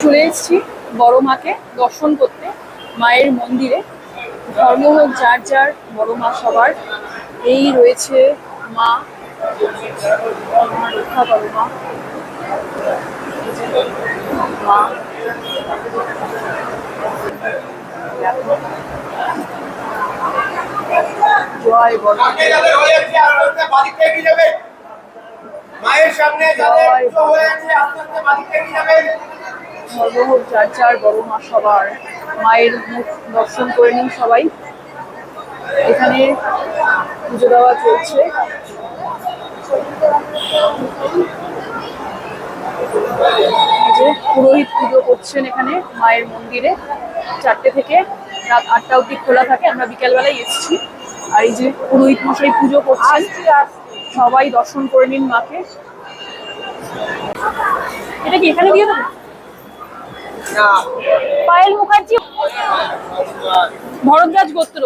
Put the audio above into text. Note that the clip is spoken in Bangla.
চলে এসেছি বড় মাকে দর্শন করতে মায়ের মন্দিরে। ধর্ম হোক যার যার বড় মা সবার। এই রয়েছে মা রক্ষা করো মা। জয় বড় মায়ের সামনে যাদের পুজো হয়েছে আস্তে আস্তে বাড়িতে যাবেন হোক যার যার বড় মা সবার মায়ের মুখ দর্শন করে নিন সবাই। এখানে পুজো দেওয়া চলছে। পুরোহিত পুজো করছেন এখানে মায়ের মন্দিরে। চারটে থেকে রাত আটটা অব্দি খোলা থাকে, আমরা বিকেলবেলায় এসেছি। আর এই যে পুরোহিত মশাই পুজো করছেন, সবাই দর্শন করে নিন মাকে। এটা কি এখানে দিয়ে দেবো? পায়েল মুখার্জি ভরদ্বাজ গোত্র।